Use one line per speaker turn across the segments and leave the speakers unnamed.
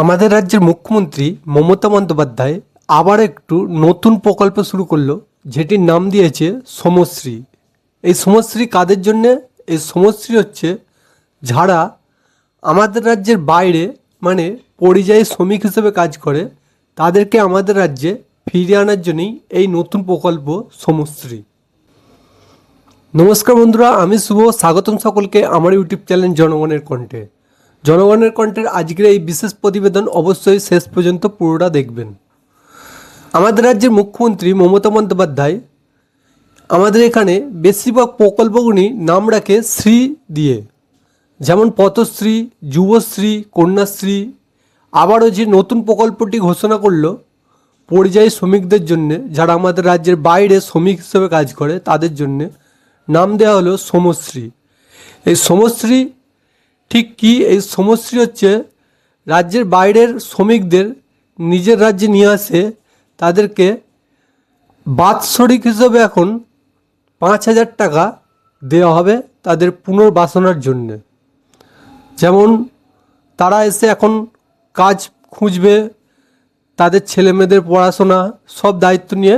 আমাদের রাজ্যের মুখ্যমন্ত্রী মমতা বন্দ্যোপাধ্যায় আবার একটু নতুন প্রকল্প শুরু করল, যেটির নাম দিয়েছে সমশ্রী। এই সমশ্রী কাদের জন্যে? এই সমশ্রী হচ্ছে যারা আমাদের রাজ্যের বাইরে মানে পরিযায়ী শ্রমিক হিসেবে কাজ করে, তাদেরকে আমাদের রাজ্যে ফিরিয়ে আনার জন্যই এই নতুন প্রকল্প সমশ্রী। নমস্কার বন্ধুরা, আমি শুভ, স্বাগতম সকলকে আমার ইউটিউব চ্যানেল জনগণের কণ্ঠে। জনগণের কণ্ঠের আজকের এই বিশেষ প্রতিবেদন অবশ্যই শেষ পর্যন্ত পুরোটা দেখবেন। আমাদের রাজ্যের মুখ্যমন্ত্রী মমতা বন্দ্যোপাধ্যায় আমাদের এখানে বেশিরভাগ প্রকল্পগুলি নাম রাখে শ্রী দিয়ে। যেমন পথশ্রী, যুবশ্রী, কন্যাশ্রী। আবারও যে নতুন প্রকল্পটি ঘোষণা করল, পরিযায়ী শ্রমিকদের জন্য, যারা আমাদের রাজ্যের বাইরে শ্রমিক হিসেবে কাজ করে, তাদের জন্য নাম দেওয়া হলো সমশ্রী। এই সমশ্রী ঠিক কি এই সমশ্রী হচ্ছে রাজ্যের বাইরের শ্রমিকদের নিজের রাজ্যে নিয়ে আসে, তাদেরকে বাৎসরিক হিসেবে এখন পাঁচ হাজার টাকা দেওয়া হবে তাদের পুনর্বাসনার জন্যে। যেমন তারা এসে এখন কাজ খুঁজবে, তাদের ছেলে মেয়েদের পড়াশোনা সব দায়িত্ব নিয়ে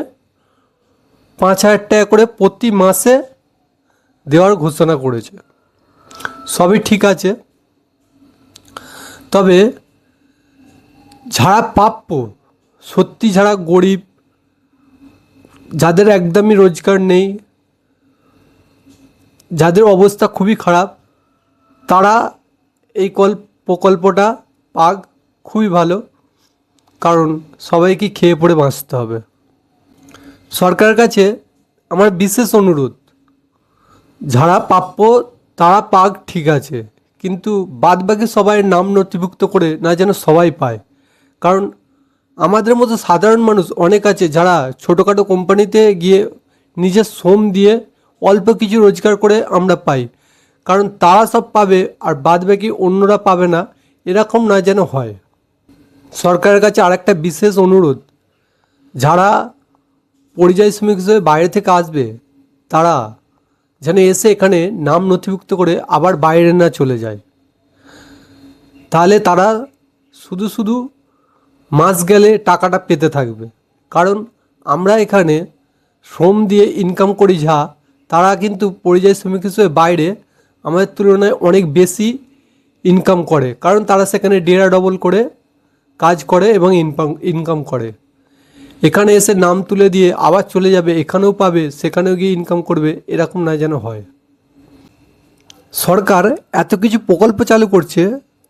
পাঁচ হাজার টাকা করে প্রতি মাসে দেওয়ার ঘোষণা করেছে। সবই ঠিক আছে। তবে যারা প্রাপ্য, সত্যি যারা গরিব, যাদের একদমই রোজগার নেই, যাদের অবস্থা খুবই খারাপ, তারা এই কল, প্রকল্পটা পাক খুবই ভালো, কারণ সবাইকে খেয়ে পড়ে বাঁচতে হবে। সরকারের কাছে আমার বিশেষ অনুরোধ, যারা প্রাপ্য, তারা পাক ঠিক আছে। কিন্তু বাদবাকি সবাই নাম নথিভুক্ত করে না যেন সবাই পায়। কারণ আমাদের মতো সাধারণ মানুষ অনেক আছে যারা ছোটোখাটো কোম্পানিতে গিয়ে নিজের শ্রম দিয়ে অল্প কিছু রোজগার করে আমরা পাই। কারণ তারা সব পাবে আর বাদবাকি অন্যরা পাবে না, এরকম না যেন হয়। সরকারের কাছে আরেকটা বিশেষ অনুরোধ, যারা পরিযায়ী শ্রমিক হিসেবে বাইরে থেকে আসবে, তারা যেন এসে এখানে নাম নথিভুক্ত করে আবার বাইরে না চলে যায়। তাহলে তারা শুধু শুধু মাস গেলে টাকাটা পেতে থাকবে। কারণ আমরা এখানে শ্রম দিয়ে ইনকাম করি যা, তারা কিন্তু পরিযায়ী শ্রমিক হিসেবে বাইরে আমাদের তুলনায় অনেক বেশি ইনকাম করে। কারণ তারা সেখানে ডেরা ডবল করে কাজ করে এবং ইনকাম ইনকাম করে। এখানে এসে নাম তুলে দিয়ে আবার চলে যাবে, এখানেও পাবে, সেখানেও গিয়ে ইনকাম করবে, এরকম না যেন হয়। সরকার এত কিছু প্রকল্প চালু করছে,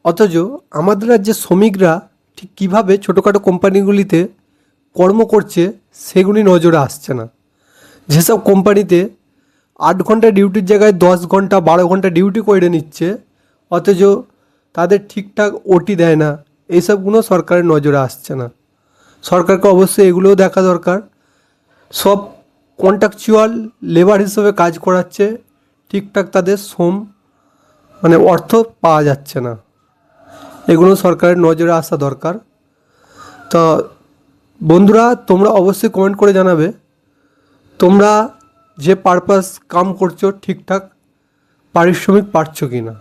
অথচ আমাদের রাজ্যের শ্রমিকরা ঠিক কীভাবে ছোটোখাটো কোম্পানিগুলিতে কর্ম করছে, সেগুলি নজরে আসছে না। যেসব কোম্পানিতে আট ঘণ্টা ডিউটির জায়গায় দশ ঘণ্টা, বারো ঘণ্টা ডিউটি করে নিচ্ছে, অথচ তাদের ঠিকঠাক ওটি দেয় না এইসবগুলো সরকারের নজরে আসছে না। সরকারকে অবশ্যই এগুলোও দেখা দরকার। সব কন্ট্রাকচুয়াল লেবার হিসেবে কাজ করাচ্ছে, ঠিকঠাক তাদের শ্রম মানে অর্থ পাওয়া যাচ্ছে না। এগুলো সরকারের নজরে আসা দরকার। তো বন্ধুরা, তোমরা অবশ্যই কমেন্ট করে জানাবে, তোমরা যে পারপাস কাম করছ ঠিকঠাক, পারিশ্রমিক পাচ্ছ কি না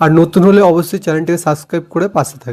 আর নতুন হলে অবশ্যই চ্যানেলটিকে সাবস্ক্রাইব করে পাশে থাকবে।